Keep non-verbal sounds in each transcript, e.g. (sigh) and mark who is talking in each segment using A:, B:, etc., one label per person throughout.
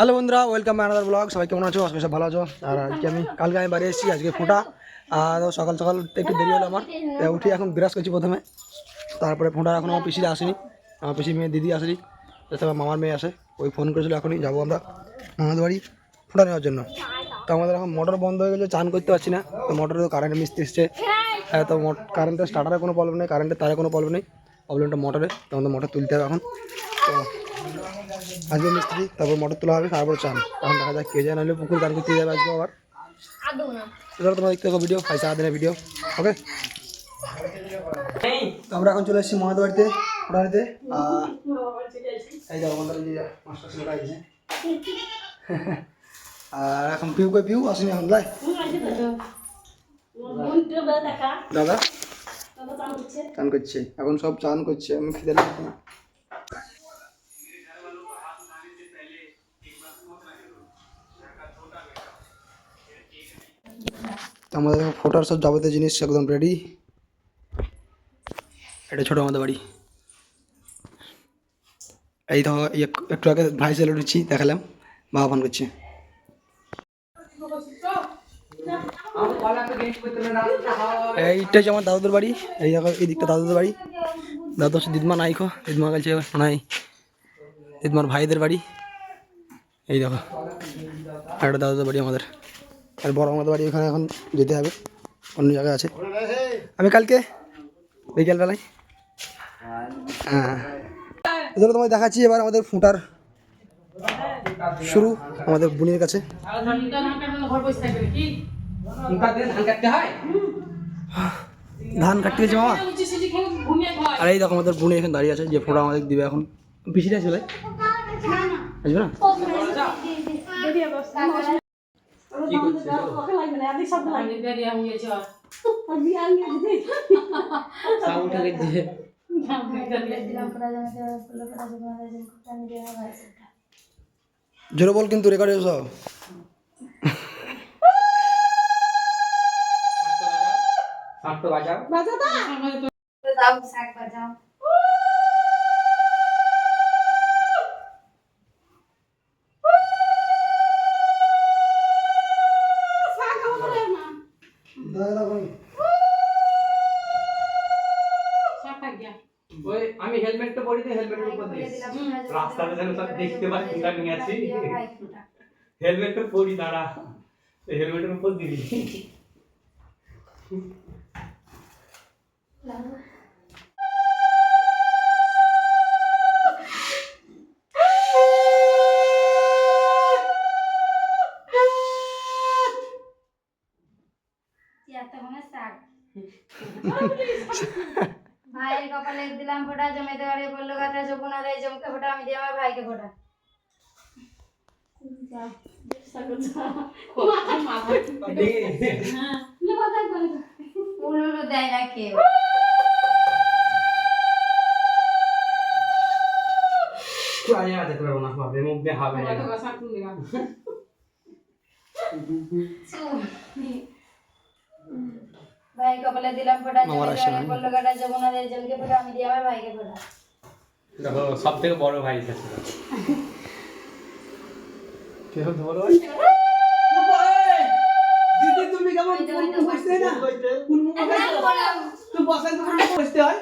A: Hello বন্ধুরা welcome another blog সবাই কেমন আছো? আজকে সব ভালো আছো। আর আজকে আমি, কালকে আমি বাড়ি এসেছি, আজকে ফোঁটা। আর সকাল সকাল একটু দেরি হলো আমার। উঠে এখন বিরাজ করছি প্রথমে। তারপরে ফোঁটা এখন আমার পিসিরা আসেনি। আমার পিসি মেয়ে দিদি আসেনি। আমার মামার মেয়ে আসে। ওই ফোন করেছিল, এখনই যাব আমরা মামাদের বাড়ি ফোঁটা নেওয়ার জন্য। তো আমাদের এখন মোটর বন্ধ হয়ে গেছে, চান করতে পারছি না। তো মোটরে তো কারেন্ট মিস্ত্রি এসছে। হ্যাঁ তো কারেন্টের স্টার্টারের কোনো প্রবলেম নেই কারেন্টের তারে কোনো প্রবলেম নেই। প্রবলেমটা মোটরে তো আমাদের মোটর তুলতে হবে এখন। তো আজকে মিস্ত্রি তারপর মোটর তোলা হবে তারপর চান। এখন দেখা যাক কে যায় নাহলে পুকুর গান করতে যাবে আজকে আবার। এবার তোমরা দেখতে থাকো ভিডিও পয়সা দিনের ভিডিও ওকে? তো আমরা এখন চলে এসেছি মহাদের বাড়িতে বাড়িতে। এই যাও আমাদের মাস্টার ছেলেটা আছে। (laughs) আর এখন পিউ কই পিউ? আসেনি এখন লাই। দাদা? চান করছে। এখন সব চান করছে আমি খেতে লাগছে না। তো আমাদের ফোটার সব যাবতীয় জিনিস একদম রেডি এটা ছোটো আমাদের বাড়ি। এই এক- একটু আগে ভাই সেলে উঠেছি দেখালাম। বাবা ফোন করছে। এইটা আমার দাদুদের বাড়ি। এই দেখো, এই দিকটা দাদুদের বাড়ি। দাদু হচ্ছে দিদমা নাইকো দিদমা কাছে নাই। দিদমার ভাইদের বাড়ি। এই দেখো একটা দাদুদের বাড়ি আমাদের। আর বড় আমাদের বাড়ি ওখানে এখন যেতে হবে, অন্য জায়গায় আছে। আমি কালকে বিকেলবেলায়। হ্যাঁ। এগুলো তোমায় দেখাচ্ছি এবার আমাদের ফুটার শুরু, আমাদের বুনির কাছে। ধান কাটতে গেছে মামা। আর এই দেখো আমাদের বুনি এখন দাঁড়িয়ে আছে, যে ফোটা আমাদের দিবে এখন। পিছিয়ে আসবে আসবে না? জোরে বল কিন্তু রেকর্ড সব
B: ওই আমি হেলমেটটা পরি তো হেলমেটের উপর দিস রাস্তাতে যেন সব দেখতে পাই কোনটা নিয়ে আছি। হেলমেটটা পরি দাঁড়া। তো হেলমেটের উপর দিবি
C: ভাইয়ের কপালে দিলাম ফোটা জমিতে বাড়ি বলল গাছে যমুনা দেয় জমকে ফোটা আমি দিয়ে আমার ভাইকে ফোটা উলুলু দেয় না কেউ
B: তুই আগে যেতে পারব না ভাবে মুখ দিয়ে হবে না।
C: ভাই কপালে দিলাম ফোটা
A: না।
C: ফোটা আমি দিয়ে আমার ভাইকে ফোটা।
B: দেখো সব থেকে বড় ভাই? এটা ছিল
A: দিদি তুমি কেমন? বসতে না? কোন মুখ হয়?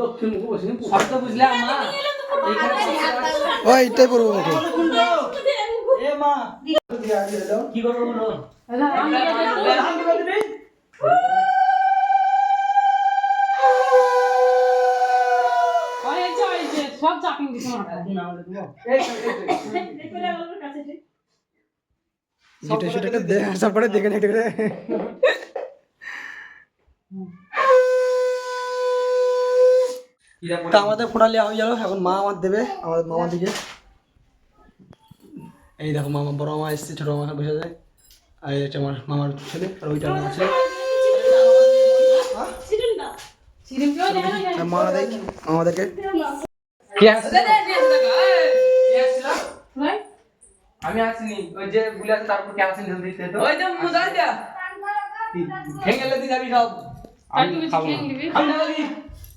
B: দক্ষিণ বসে বুঝলে মা।
A: ওই এটাই পড়ব মুখে
B: কি করব বলো?
D: সব চাপিং দিছে
A: যেটা সেটাকে দেখে আসার পরে দেখে নেটে করে তা আমাদের ফোটা লিয়া হয়ে গেল এখন মা আমার দেবে আমাদের মামা দিকে। এই দেখো মামা বড় মামা এসছে ছোট মামা বসে যায় আর এই হচ্ছে আমার মামার ছেলে আর ওইটা আমার ছেলে আমাদেরকে
B: কি আসছে আমি আসিনি ওই যে বলে আছে তারপর কে আসেনি জলদি দিতে তো ওই যে মুদারটা ভেঙে লেতে যাবি সব আমি খাব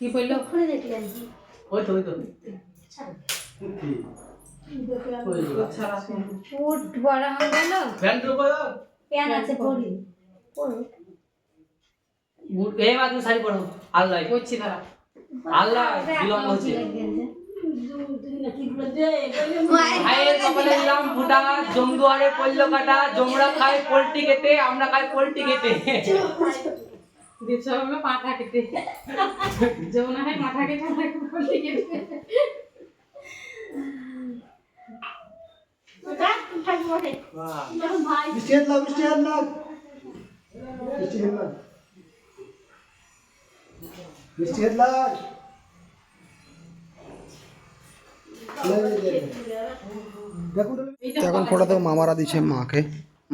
B: কি বলল
A: ওই তো ওই তো
C: ফুট বড় হয়ে গেল
A: প্যান্ট তো কই?
C: আছে পরি
A: এই মা শাড়ি পরো। আল্লাহ
B: করছি দাঁড়া
A: আল্লাহ বিলম্ব হচ্ছে। ভাইয়ের কপালে দিলাম। ফুটা জমদুয়ারে পল্ল কাটা জমরা খায় পোল্ট্রি খেতে আমরা খাই পোল্ট্রি কেটে
B: দীপসা হলো মাথা কেটে যমুনা হয় মাথা কেটে আমরা বলতে কেটে
A: বৃষ্টি হাত লাগ বৃষ্টি হাত লাগ বৃষ্টি হাত লাগ বৃষ্টি হাত লাগ এখন ফটোতে মামারা দিচ্ছে মাকে।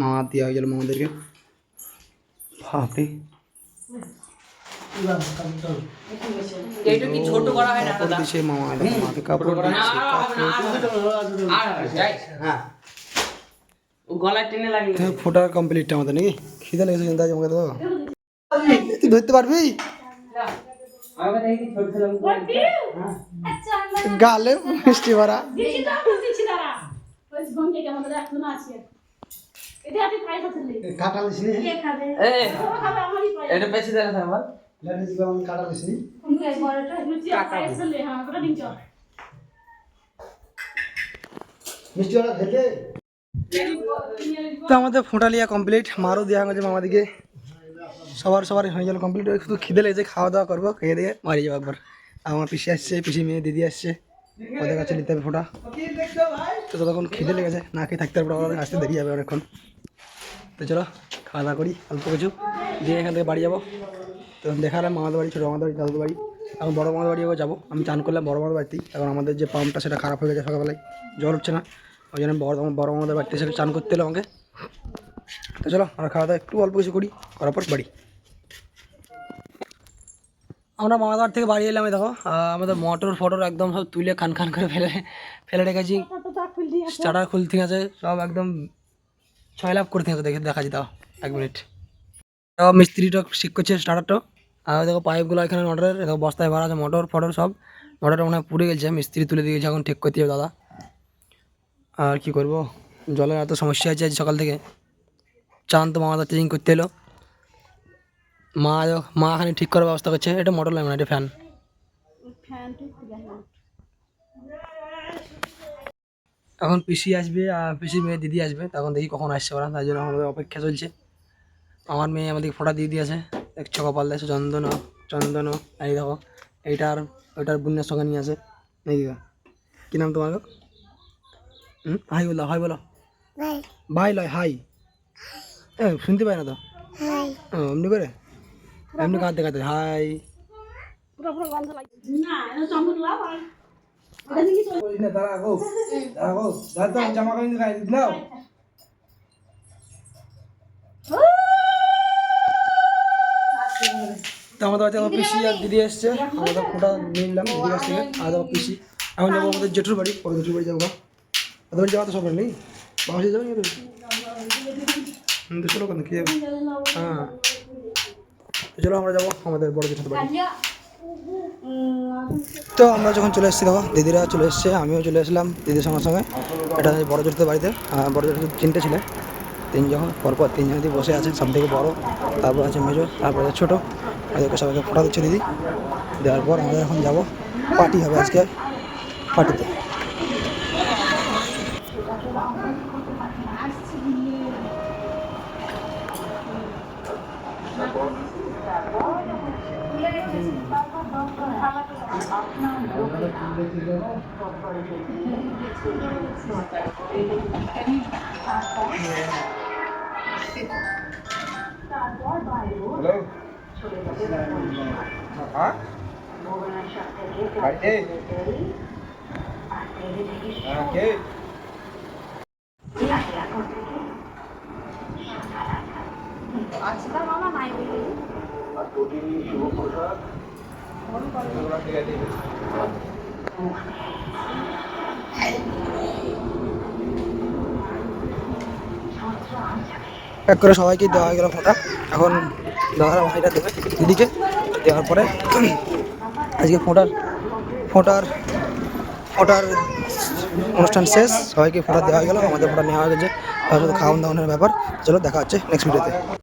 A: মামা দেওয়া হয়ে গেল মামাদেরকে। ভাবি
B: এইটা কি ছোট করা হয় না
A: কাপড় মামা
B: হ্যাঁ গলায় টেনে
A: ফোটা কমপ্লিট আমাদের নাকি? খিদে লেগেছে চিন্তা আমাকে তো তুই ধরতে পারবি?
B: আমাকে দেখি ছোট ছিলাম
A: গালে মিষ্টি ভরা কাটাল দিসনি
C: কে খাবে
B: এ এটা
A: লেডিস মিষ্টি খেতে? তো আমাদের ফোঁটা লিয়া কমপ্লিট মারও দেওয়া হয়েছে মামাদিকে সবার সবার হয়ে গেল কমপ্লিট শুধু খিদে লেগেছে খাওয়া দাওয়া করব খেয়ে দিয়ে বাড়ি যাব একবার। আমার পিসি আসছে পিসি মেয়ে দিদি আসছে ওদের কাছে নিতে হবে ফোঁটা। তো তখন খিদে লেগেছে না খেয়ে থাকতে পারব আসতে দেরি যাবে অনেকক্ষণ। তো চলো খাওয়া দাওয়া করি অল্প কিছু। দিয়ে এখান থেকে বাড়ি যাব। তো দেখালাম মামাদের বাড়ি ছোটো মামাদের বাড়ি বাড়ি। এখন বড় মামাদের বাড়ি যাব। আমি চান করলাম বড় মামাদের বাড়িতেই। এখন আমাদের যে পাম্পটা সেটা খারাপ হয়ে গেছে সকালবেলায়। জল উঠছে না। ওই জন্য বড় বড় মামাদের বাড়িতে সেটা চান করতে এলো আমাকে। তো চলো আমরা খাওয়া দাওয়া একটু অল্প কিছু করি করার পর বাড়ি। আমরা মামাদার থেকে বাড়ি এলাম দেখো। আমাদের মোটর ফটর একদম সব তুলে খান খান করে ফেলে ফেলে রেখেছি। স্টার্টার খুলতে আছে সব একদম ছয় লাভ করতে দেখে দেখা যেত এক মিনিট। মিস্ত্রিটা ঠিক করছে স্টার্টারটা আর দেখো পাইপগুলো এখানে মোটরের দেখো, বস্তায় ভরা আছে মোটর ফটর সব। মোটরটা মনে হয় পুড়ে গেছে, মিস্ত্রি তুলে দিয়ে গেছে, এখন ঠিক করতে হবে, দাদা। আর কি করব? জলের এত সমস্যা আছে আজ সকাল থেকে। চান তো মামাদার চেঞ্জ করতে এলো। মা মা এখানে ঠিক করার ব্যবস্থা করছে। এটা মোটর লাইন এটা ফ্যান এখন পিসি আসবে আর পিসি মেয়ে দিদি আসবে তখন দেখি কখন আসছে ওরা তাই জন্য আমাদের অপেক্ষা চলছে। আমার মেয়ে আমাদেরকে ফোটা দিয়ে দিয়েছে। দেখছ কপাল দেখছ চন্দন চন্দন এই দেখো এইটার ওইটার বুনের সঙ্গে নিয়ে আসে নাকি? কি নাম তোমার হুম? হাই বলো হাই বলো। ভাই। লয় হাই। এ শুনতে পাই না তো? ও, এমনি করে? এমনি কাঁদতে কাঁদতে হাই। আমার পিসি আর দিদি এসছে। আমাদের ফোটা নিলাম, দিদি পিসি। এখন যাব আমাদের জেঠুর বাড়ি ওর জেঠুর বাড়ি যাব ওদের বাড়ি যাওয়া তো সবার নেই? বাসে যাব তো কি হ্যাঁ। চলো আমরা যাব আমাদের বড় জেঠুর বাড়ি। তো আমরা যখন চলে এসেছি, দেখো, দিদিরা চলে এসছে, আমিও চলে এসলাম দিদির সঙ্গে সঙ্গে। এটা বড় জোরদের বাড়িতে বড় জোর চিনতে ছিলেন তিনজন পরপর তিনজন দিদি বসে আছে সব থেকে বড়ো, তারপর আছে মেজো, তারপর আছে ছোটো। ওদেরকে সবাইকে ফটো দিচ্ছে দিদি। দেওয়ার পর আমরা এখন যাব, পার্টি হবে আজকে পার্টিতে। Thank you. আচ্ছা মামা নাই আর প্রতিদিন শুভ প্রসাদ এক করে সবাইকে দেওয়া হয়ে গেল ফোঁটা এখন দাদারা ভাইটা দেবে দিদিকে। দেওয়ার পরে আজকে ফোঁটার ফোঁটার ফোঁটার অনুষ্ঠান শেষ। সবাইকে ফোঁটা দেওয়া হয়ে গেল। আমাদের ফোঁটা নেওয়া হয়ে গেছে। খাওয়ান দাওয়ানোর ব্যাপার। চলো দেখা হচ্ছে নেক্সট ভিডিওতে